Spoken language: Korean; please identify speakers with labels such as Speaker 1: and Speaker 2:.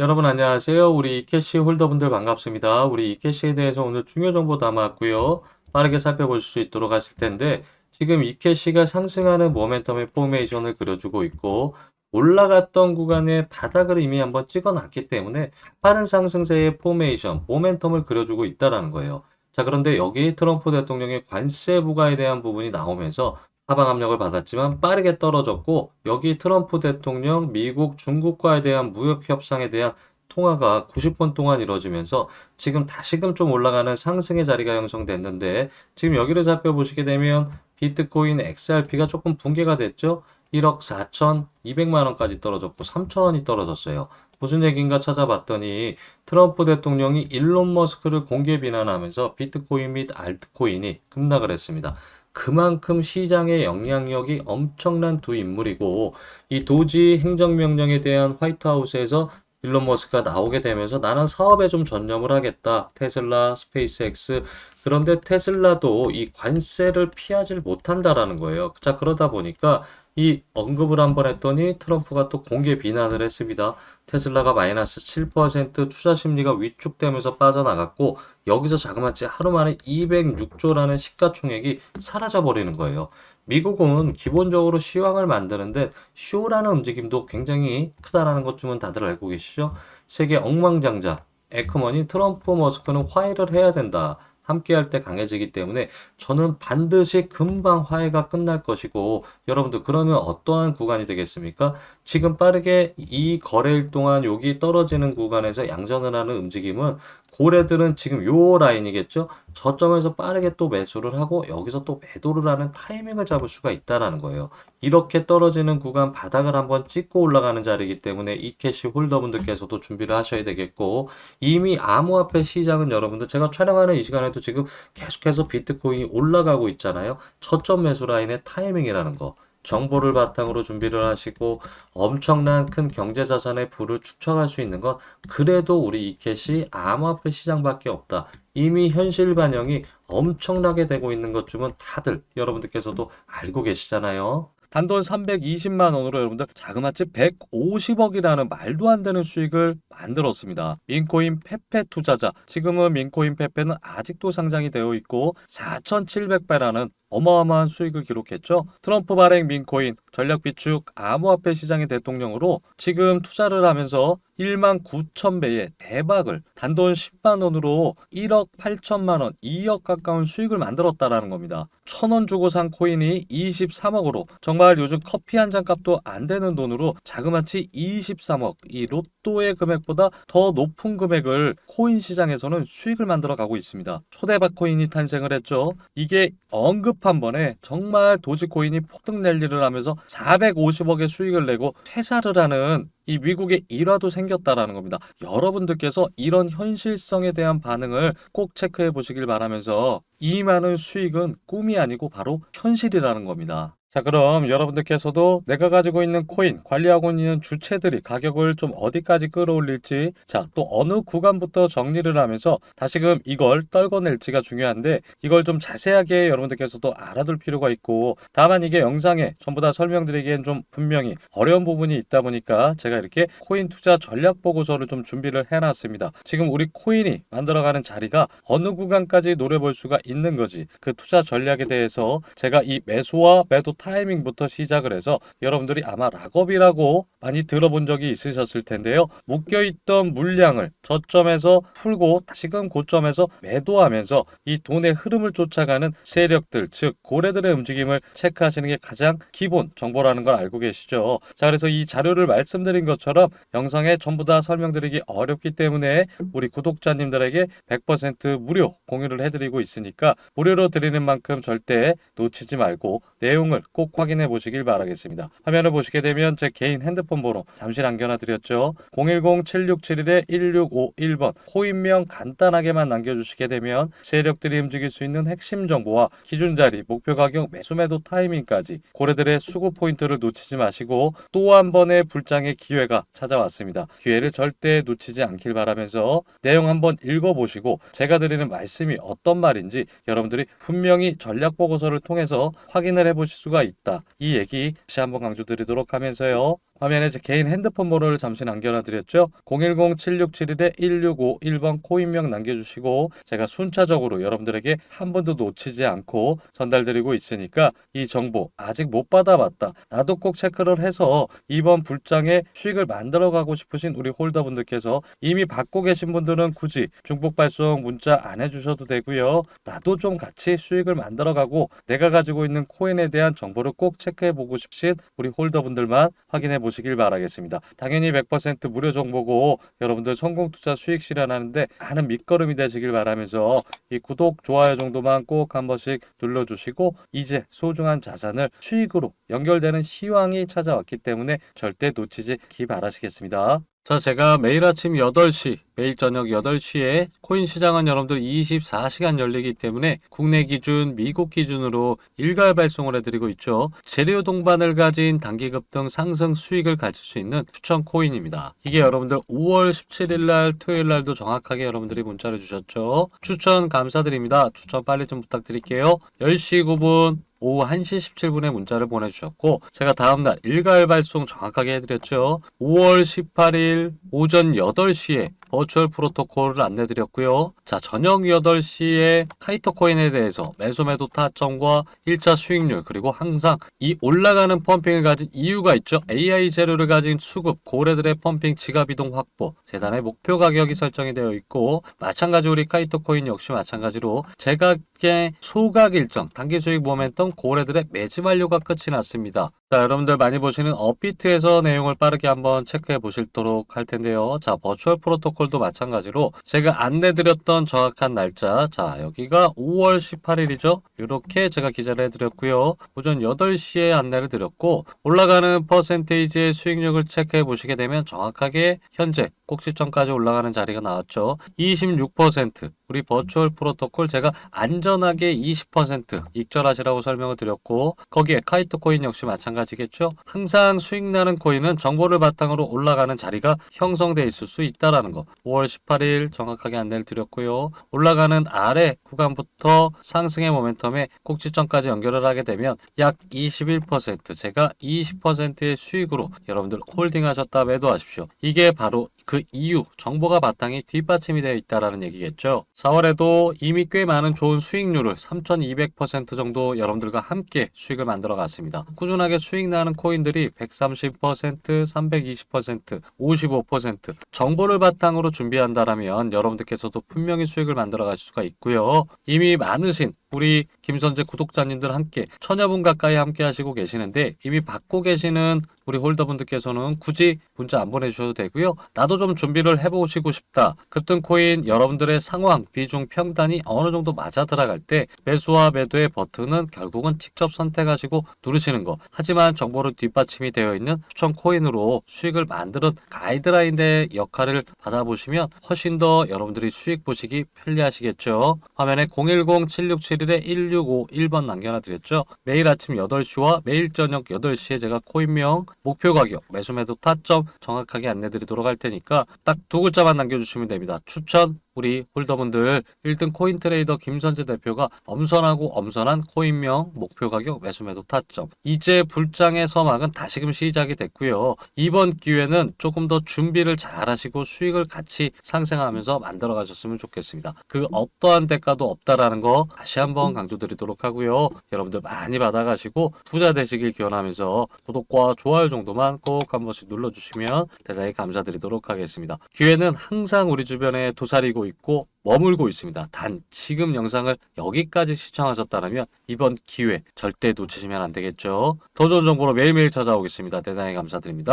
Speaker 1: 여러분 안녕하세요. 우리 이캐시 홀더분들 반갑습니다. 우리 이캐시에 대해서 오늘 중요 정보 담았고요. 빠르게 살펴볼 수 있도록 하실 텐데 지금 이캐시가 상승하는 모멘텀의 포메이션을 그려주고 있고 올라갔던 구간에 바닥을 이미 한번 찍어놨기 때문에 빠른 상승세의 포메이션, 모멘텀을 그려주고 있다라는 거예요. 자, 그런데 여기 트럼프 대통령의 관세 부과에 대한 부분이 나오면서 하방 압력을 받았지만 빠르게 떨어졌고 여기 트럼프 대통령 미국 중국과에 대한 무역 협상에 대한 통화가 90분 동안 이루어지면서 지금 다시금 좀 올라가는 상승의 자리가 형성됐는데 지금 여기를 살펴보시게 되면 비트코인 XRP가 조금 붕괴가 됐죠. 1억 4,200만 원까지 떨어졌고 3천 원이 떨어졌어요. 무슨 얘기인가 찾아봤더니 트럼프 대통령이 일론 머스크를 공개 비난하면서 비트코인 및 알트코인이 급락을 했습니다. 그만큼 시장의 영향력이 엄청난 두 인물이고 이 도지 행정명령에 대한 화이트하우스에서 일론 머스크가 나오게 되면서 나는 사업에 좀 전념을 하겠다. 테슬라, 스페이스X. 그런데 테슬라도 이 관세를 피하질 못한다라는 거예요. 자, 그러다 보니까 이 언급을 한번 했더니 트럼프가 또 공개 비난을 했습니다. 테슬라가 마이너스 7% 투자 심리가 위축되면서 빠져나갔고 여기서 자그마치 하루 만에 206조라는 시가총액이 사라져 버리는 거예요. 미국은 기본적으로 시황을 만드는데 쇼라는 움직임도 굉장히 크다라는 것쯤은 다들 알고 계시죠? 세계 억망장자 에크머니 트럼프 머스크는 화해를 해야 된다. 함께 할 때 강해지기 때문에 저는 반드시 금방 화해가 끝날 것이고 여러분들 그러면 어떠한 구간이 되겠습니까? 지금 빠르게 이 거래일 동안 여기 떨어지는 구간에서 양전을 하는 움직임은 고래들은 지금 요 라인이겠죠? 저점에서 빠르게 또 매수를 하고 여기서 또 매도를 하는 타이밍을 잡을 수가 있다라는 거예요. 이렇게 떨어지는 구간 바닥을 한번 찍고 올라가는 자리이기 때문에 이 캐시 홀더분들께서도 준비를 하셔야 되겠고 이미 암호화폐 시장은 여러분들 제가 촬영하는 이 시간에도 지금 계속해서 비트코인이 올라가고 있잖아요. 저점 매수 라인의 타이밍이라는 거. 정보를 바탕으로 준비를 하시고 엄청난 큰 경제 자산의 부를 축적할 수 있는 건 그래도 우리 이캣이 암호화폐 시장밖에 없다. 이미 현실 반영이 엄청나게 되고 있는 것쯤은 다들 여러분들께서도 알고 계시잖아요. 단돈 320만 원으로 여러분들 자그마치 150억이라는 말도 안 되는 수익을 만들었습니다. 민코인 페페 투자자 지금은 민코인 페페는 아직도 상장이 되어 있고 4,700배라는 어마어마한 수익을 기록했죠. 트럼프 발행 민코인 전략 비축 암호화폐 시장의 대통령으로 지금 투자를 하면서 1만 9천 배의 대박을 단돈 10만 원으로 1억 8천만 원, 2억 가까운 수익을 만들었다라는 겁니다. 천 원 주고 산 코인이 23억으로 정말 요즘 커피 한 잔 값도 안 되는 돈으로 자그마치 23억 이 로또의 금액보다 더 높은 금액을 코인 시장에서는 수익을 만들어 가고 있습니다. 초대박 코인이 탄생을 했죠. 이게 언 급한 번에 정말 도지코인이 폭등 랠리를 하면서 450억의 수익을 내고 퇴사를 하는 이 미국의 일화도 생겼다라는 겁니다. 여러분들께서 이런 현실성에 대한 반응을 꼭 체크해 보시길 바라면서 이 많은 수익은 꿈이 아니고 바로 현실이라는 겁니다. 자, 그럼 여러분들께서도 내가 가지고 있는 코인, 관리하고 있는 주체들이 가격을 좀 어디까지 끌어올릴지, 자, 또 어느 구간부터 정리를 하면서 다시금 이걸 떨궈낼지가 중요한데, 이걸 좀 자세하게 여러분들께서도 알아둘 필요가 있고, 다만 이게 영상에 전부 다 설명드리기엔 좀 분명히 어려운 부분이 있다 보니까 제가 이렇게 코인 투자 전략 보고서를 좀 준비를 해놨습니다. 지금 우리 코인이 만들어가는 자리가 어느 구간까지 노려볼 수가 있는 거지, 그 투자 전략에 대해서 제가 이 매수와 매도 타이밍부터 시작을 해서 여러분들이 아마 락업이라고 많이 들어본 적이 있으셨을 텐데요. 묶여있던 물량을 저점에서 풀고 다시금 고점에서 매도하면서 이 돈의 흐름을 쫓아가는 세력들, 즉 고래들의 움직임을 체크하시는 게 가장 기본 정보라는 걸 알고 계시죠. 자, 그래서 이 자료를 말씀드린 것처럼 영상에 전부 다 설명드리기 어렵기 때문에 우리 구독자님들에게 100% 무료 공유를 해드리고 있으니까 무료로 드리는 만큼 절대 놓치지 말고 내용을 꼭 확인해 보시길 바라겠습니다. 화면을 보시게 되면 제 개인 핸드폰 번호 잠시 남겨놔 드렸죠. 010-7671-1651번 코인명 간단하게만 남겨주시게 되면 세력들이 움직일 수 있는 핵심 정보와 기준 자리, 목표 가격, 매수 매도 타이밍까지 고래들의 수급 포인트를 놓치지 마시고 또 한 번의 불장의 기회가 찾아왔습니다. 기회를 절대 놓치지 않길 바라면서 내용 한번 읽어보시고 제가 드리는 말씀이 어떤 말인지 여러분들이 분명히 전략 보고서를 통해서 확인을 해보실 수가 있다. 이 얘기 다시 한번 강조드리도록 하면서요. 화면에 제 개인 핸드폰 번호를 잠시 남겨놔 드렸죠. 010-7671-165 1번 코인명 남겨주시고 제가 순차적으로 여러분들에게 한 번도 놓치지 않고 전달드리고 있으니까 이 정보 아직 못 받아봤다. 나도 꼭 체크를 해서 이번 불장에 수익을 만들어가고 싶으신 우리 홀더분들께서 이미 받고 계신 분들은 굳이 중복 발송 문자 안 해주셔도 되고요. 나도 좀 같이 수익을 만들어가고 내가 가지고 있는 코인에 대한 정보를 꼭 체크해보고 싶으신 우리 홀더분들만 확인해 보시 길 바라겠습니다. 당연히 100% 무료 정보고 여러분들 성공 투자 수익 실현하는데 많은 밑거름이 되시길 바라면서 이 구독, 좋아요 정도만 꼭 한 번씩 눌러주시고 이제 소중한 자산을 수익으로 연결되는 시황이 찾아왔기 때문에 절대 놓치지 기 바라시겠습니다. 자, 제가 매일 아침 8시, 매일 저녁 8시에 코인 시장은 여러분들 24시간 열리기 때문에 국내 기준, 미국 기준으로 일괄 발송을 해드리고 있죠. 재료 동반을 가진 단기 급 등 상승 수익을 가질 수 있는 추천 코인입니다. 이게 여러분들 5월 17일 날 토요일 날도 정확하게 여러분들이 문자를 주셨죠. 추천 감사드립니다. 추천 빨리 좀 부탁드릴게요. 10시 9분 오후 1시 17분에 문자를 보내주셨고 제가 다음날 일괄 발송 정확하게 해드렸죠. 5월 18일 오전 8시에 버 추얼 프로토콜을 안내드렸고요. 자 저녁 8시에 카이토 코인에 대해서 매수 매도 타점과 1차 수익률 그리고 항상 이 올라가는 펌핑을 가진 이유가 있죠. AI 재료를 가진 수급 고래들의 펌핑 지갑 이동 확보 재단의 목표 가격이 설정이 되어 있고 마찬가지 우리 카이토 코인 역시 마찬가지로 제각의 소각 일정 단기 수익 모멘텀 고래들의 매집 완료가 끝이 났습니다. 자, 여러분들 많이 보시는 업비트에서 내용을 빠르게 한번 체크해 보실도록 할 텐데요. 자, 버추얼 프로토콜 도 마찬가지로 제가 안내드렸던 정확한 날짜. 자, 여기가 5월 18일이죠. 이렇게 제가 기자를 해드렸고요. 오전 8시에 안내를 드렸고, 올라가는 퍼센테이지의 수익률을 체크해 보시게 되면 정확하게 현재 꼭지점까지 올라가는 자리가 나왔죠. 26%. 우리 버추얼 프로토콜 제가 안전하게 20% 익절하시라고 설명을 드렸고, 거기에 카이토 코인 역시 마찬가지 마찬가지겠죠. 항상 수익 나는 코인은 정보를 바탕으로 올라가는 자리가 형성돼 있을 수 있다라는 거. 5월 18일 정확하게 안내를 드렸고요. 올라가는 아래 구간부터 상승의 모멘텀에 꼭지점까지 연결을 하게 되면 약 21% 제가 20%의 수익으로 여러분들 홀딩하셨다 매도하십시오. 이게 바로 그 이유 정보가 바탕이 뒷받침이 되어 있다라는 얘기겠죠. 4월에도 이미 꽤 많은 좋은 수익률을 3,200% 정도 여러분들과 함께 수익을 만들어 갔습니다. 꾸준하게 수익 나는 코인들이 130%, 320%, 55% 정보를 바탕으로 준비한다라면 여러분들께서도 분명히 수익을 만들어 가실 수가 있고요. 이미 많으신 우리 김선재 구독자님들 함께 천여 분 가까이 함께 하시고 계시는데 이미 받고 계시는 우리 홀더분들께서는 굳이 문자 안 보내주셔도 되고요. 나도 좀 준비를 해보시고 싶다. 급등 코인 여러분들의 상황, 비중, 평단이 어느 정도 맞아 들어갈 때 매수와 매도의 버튼은 결국은 직접 선택하시고 누르시는 거. 하지만 정보를 뒷받침이 되어 있는 추천 코인으로 수익을 만드는 가이드라인의 역할을 받아보시면 훨씬 더 여러분들이 수익 보시기 편리하시겠죠. 화면에 010-7671에 165 1번 남겨놔 드렸죠. 매일 아침 8시와 매일 저녁 8시에 제가 코인명 목표 가격, 매수 매도 타점 정확하게 안내드리도록 할 테니까 딱 두 글자만 남겨주시면 됩니다. 추천 우리 홀더분들 1등 코인 트레이더 김선재 대표가 엄선하고 엄선한 코인명 목표 가격 매수 매도 타점 이제 불장의 서막은 다시금 시작이 됐고요. 이번 기회는 조금 더 준비를 잘 하시고 수익을 같이 상생하면서 만들어 가셨으면 좋겠습니다. 그 어떠한 대가도 없다라는 거 다시 한번 강조드리도록 하고요. 여러분들 많이 받아가시고 부자 되시길 기원하면서 구독과 좋아요 정도만 꼭 한 번씩 눌러주시면 대단히 감사드리도록 하겠습니다. 기회는 항상 우리 주변에 도사리 고 있고 머물고 있습니다. 단 지금 영상을 여기까지 시청하셨다면 이번 기회 절대 놓치시면 안 되겠죠. 더 좋은 정보로 매일매일 찾아오겠습니다. 대단히 감사드립니다.